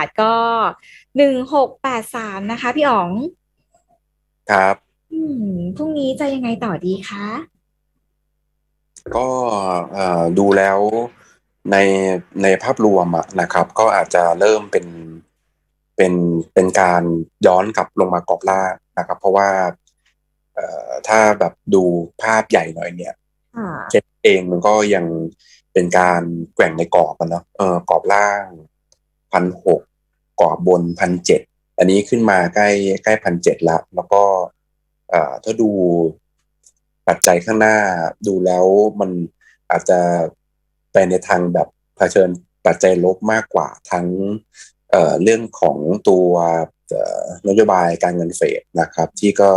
าทก็หนึ่งหกแปดสามนะคะ พี่อ๋องครับ อืมพรุ่งนี้จะยังไงต่อดีคะ ก็เอ่อดูแล้วในในภาพรวมอะนะครับ ก็อาจจะเริ่มเป็นเป็นเป็นการย้อนกลับลงมากรอบล่างนะครับ เพราะว่าเอ่อถ้าแบบดูภาพใหญ่หน่อยเนี่ยค่ะเซ็ตเองมันก็ยังเป็นการแกว่งในกรอบอะเนาะเออกรอบล่างพันหก กรอบบนพันเจ็ดอันนี้ขึ้นมาใกล้ใกล้พันเจ็ดละ แล้วก็ถ้าดูปัจจัยข้างหน้าดูแล้วมันอาจจะไปในทางแบบเผชิญปัจจัยลบมากกว่าทั้งเเรื่องของตัวนโยบายการเงินเฟดนะครับ ที่ก็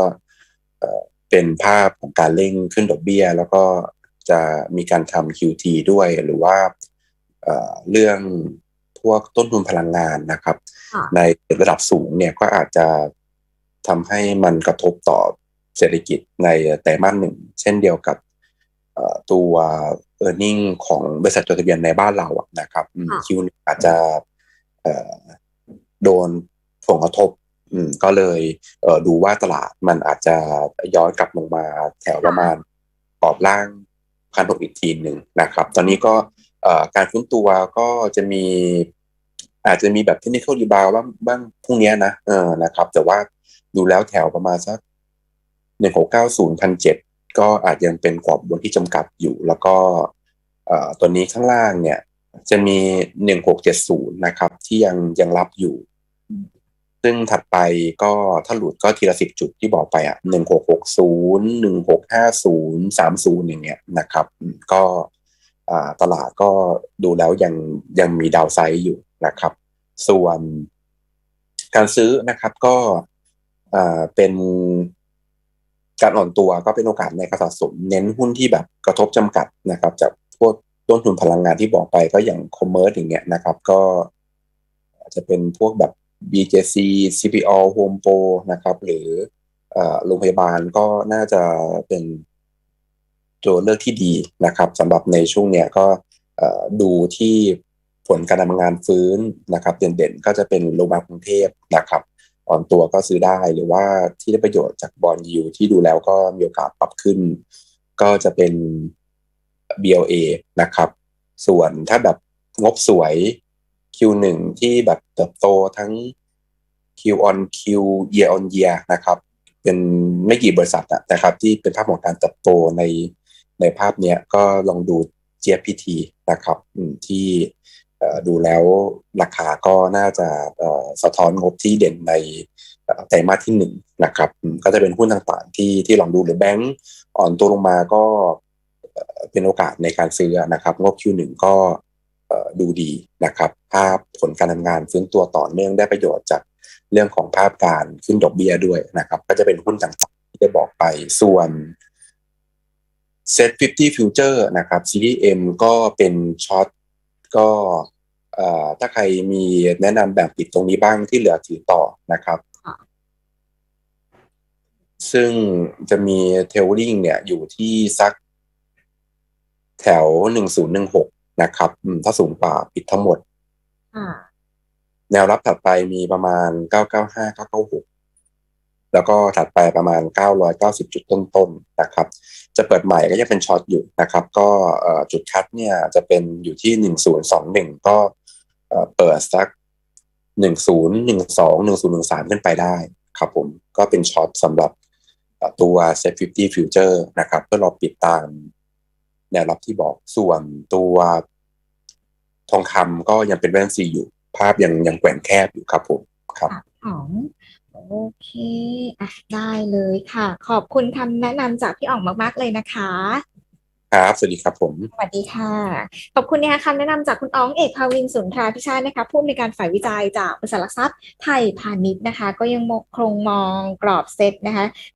เป็นภาพของการเร่งขึ้นดอกเบี้ย แล้วก็จะมีการทำ QT ด้วยหรือว่าเเรื่อง พวกต้นทุนพลังงานนะครับค่ะในระดับสูงเนี่ยก็อาจจะทำให้มันกระทบต่อเศรษฐกิจในไตรมาสหนึ่ง เช่นเดียวกับเอ่อตัว e a r n i n g ของบริษัทจดทะเบียนในบ้านเราอะนะครับอืมค่ะคิวอาจจะเอ่อโดนผลกระทบอืมก็เลยเอ่อดูว่าตลาดมันอาจจะย้อนกลับลงมาแถวประมาณกรอบล่างพันหกอีกทีหนึ่งนะครับ ตอนนี้ก็เอ่อการฟื้นตัวก็จะมี อาจจะมีแบบเทคนิคอลรีบาวบ้างบ้างพรุ่งนี้นะเออนะครับ แต่ว่าดูแล้วแถวประมาณสักหนึ่งหกเก้าศูนย์พันเจ็ดก็อาจยังเป็นกรอบบนที่จำกัดอยู่ แล้วก็เอ่อตัวนี้ข้างล่างเนี่ย จะมีหนึ่งหกเจ็ดศูนย์นะครับ ที่ยังยังรับอยู่ ซึ่งถัดไปก็ถ้าหลุดก็ทีละสิบจุดที่บอกไปอะหนึ่งหกหกศูนย์หนึ่งหกห้าศูนย์สามศูนย์อย่างเงี้ยนะครับ ก็อ่าตลาดก็ดูแล้วยังยังมีดาวไซด์อยู่ นะครับ ส่วนการซื้อนะครับก็เป็นการอ่อนตัวก็เป็นโอกาสในการสะสม เน้นหุ้นที่แบบกระทบจำกัดนะครับ จากพวกต้นทุนพลังงานที่บอกไปก็อย่างคอมเมอร์สอย่างเงี้ยนะครับ ก็อาจจะเป็นพวกแบบ BJC CPO Home Pro นะครับ หรือโรงพยาบาลก็น่าจะเป็นตัวเลือกที่ดีนะครับสำหรับในช่วงเนี้ยก็ดูที่ ผลการทำเนินงานฟื้นนะครับ เด่นๆ ก็จะเป็นโรงพยาบาลกรุงเทพนะครับอ่อนตัวก็ซื้อได้หรือว่าที่ได้ประโยชน์จากบอลยูที่ดูแล้วก็มีโอกาสปรับขึ้น ก็จะเป็น BLA นะครับ ส่วนถ้าแบบงบสวย Q1 ที่แบบเติบโตทั้ง Q on Q year on year นะครับ เป็นไม่กี่บริษัทอะนะครับ ที่เป็นภาพของการเติบโตในในภาพเนี้ยก็ลองดู GPT นะครับที่ ดูแล้วราคาก็น่าจะสะท้อนงบที่เด่นในไตรมาสที่หนึ่งนะครับ ก็จะเป็นหุ้นต่างๆที่ที่ลองดูหรือแบงก์อ่อนตัวลงมาก็เป็นโอกาสในการซื้อนะครับ งบ Q1 ก็ดูดีนะครับภาพผลการทำงานฟื้นตัวต่อเนื่องได้ประโยชน์จากเรื่องของภาพการขึ้นดอกเบี้ยด้วยนะครับ ก็จะเป็นหุ้นต่างๆที่ได้บอกไปส่วน Set 50 Future นะครับ Series M ก็เป็นช็อต ก็เอ่อถ้าใครมีแนะนำแบบปิดตรงนี้บ้างที่เหลือถือต่อนะครับค่ะซึ่งจะมีเทลลิงเนี่ยอยู่ที่สักแถว1016นะครับอืมถ้าสูงกว่าปิดทั้งหมดค่ะแนวรับถัดไปมีประมาณ995 996 แล้วก็ถัดไปประมาณ 990 จุดต้นๆนะครับ จะเปิดใหม่ก็ยังเป็นช็อตอยู่นะครับ ก็จุดคัดเนี่ยจะเป็นอยู่ที่ 1021 ก็เอ่อเปิดสัก 1012 1013 ขึ้นไปได้ครับผมก็เป็นช็อตสำหรับเอ่อตัว Set 50 Future นะครับ เพื่อรอปิดตามแนวรับที่บอกส่วนตัวทองคำก็ยังเป็นแว่นซีอยู่ ภาพยังยังแกว่งแคบอยู่ครับผมครับค่ะอ๋อง โอเคอะได้เลยค่ะ ขอบคุณคำแนะนำจากพี่อ๋องมากๆเลยนะคะ ครับ สวัสดีครับผม สวัสดีค่ะ ขอบคุณนะคะคำแนะนำจากคุณอ๋องเอกภาวินสุนทราพิชาตินะคะผู้อำนวยการฝ่ายวิจัยจากบริษัทหลักทรัพย์ไทยพาณิชย์นะคะ ก็ยังคงมองกรอบเซตนะคะ